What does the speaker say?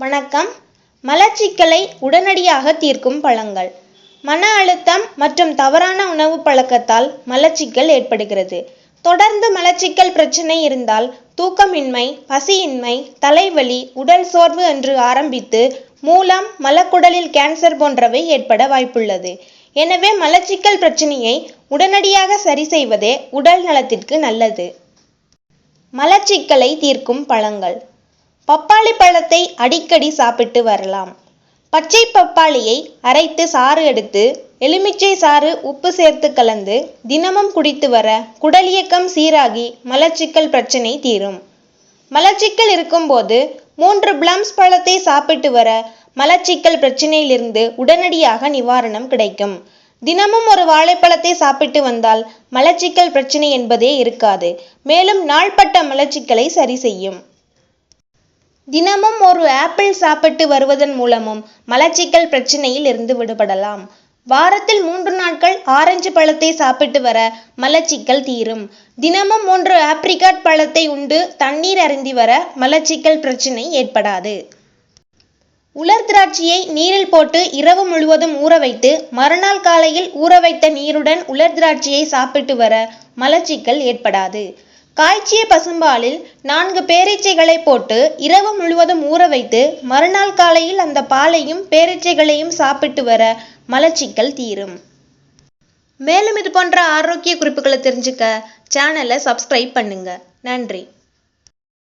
வணக்கம். மலச்சிக்கலை உடனடியாக தீர்க்கும் பழங்கள். மன அழுத்தம் மற்றும் தவறான உணவு பழக்கத்தால் மலச்சிக்கல் ஏற்படுகிறது. தொடர்ந்து மலச்சிக்கல் பிரச்சனை இருந்தால் தூக்கமின்மை பசியின்மை தலைவலி உடல் சோர்வு என்று ஆரம்பித்து மூலம் மலக்குடலில் கேன்சர் போன்றவை ஏற்பட வாய்ப்புள்ளது. எனவே மலச்சிக்கல் பிரச்சனையை உடனடியாக சரி செய்வதே உடல் நலத்திற்கு நல்லது. மலச்சிக்கலை தீர்க்கும் பழங்கள். பப்பாளி பழத்தை அடிக்கடி சாப்பிட்டு வரலாம். பச்சை பப்பாளியை அரைத்து சாறு எடுத்து எலுமிச்சை சாறு உப்பு சேர்த்து கலந்து தினமும் குடித்து வர குடலியக்கம் சீராகி மலச்சிக்கல் பிரச்சனை தீரும். மலச்சிக்கல் இருக்கும்போது மூன்று பிளம்ஸ் பழத்தை சாப்பிட்டு வர மலச்சிக்கல் பிரச்சனையிலிருந்து உடனடியாக நிவாரணம் கிடைக்கும். தினமும் ஒரு வாழைப்பழத்தை சாப்பிட்டு வந்தால் மலச்சிக்கல் பிரச்சனை என்பதே இருக்காது. மேலும் நாள்பட்ட மலச்சிக்கலை சரி செய்யும். தினமும் ஒரு ஆப்பிள் சாப்பிட்டு வருவதன் மூலமும் மலச்சிக்கல் பிரச்சனையில் இருந்து விடுபடலாம். வாரத்தில் மூன்று நாட்கள் ஆரஞ்சு பழத்தை சாப்பிட்டு வர மலச்சிக்கல் தீரும். தினமும் மூன்று ஆப்ரிகாட் பழத்தை உண்டு தண்ணீர் அருந்தி வர மலச்சிக்கல் பிரச்சனை ஏற்படாது. உலர் திராட்சையை நீரில் போட்டு இரவு முழுவதும் ஊற வைத்து மறுநாள் காலையில் ஊற வைத்த நீருடன் உலர் திராட்சையை சாப்பிட்டு வர மலச்சிக்கல் ஏற்படாது. காய்ச்சிய பசும்பாலில் நான்கு பேரீச்சைகளை போட்டு இரவு முழுவதும் ஊற வைத்து மறுநாள் காலையில் அந்த பாலையும் பேரீச்சைகளையும் சாப்பிட்டு வர மலச்சிக்கல் தீரும். மேலும் இது போன்ற ஆரோக்கிய குறிப்புகளை தெரிஞ்சுக்க சேனலை சப்ஸ்கிரைப் பண்ணுங்க. நன்றி.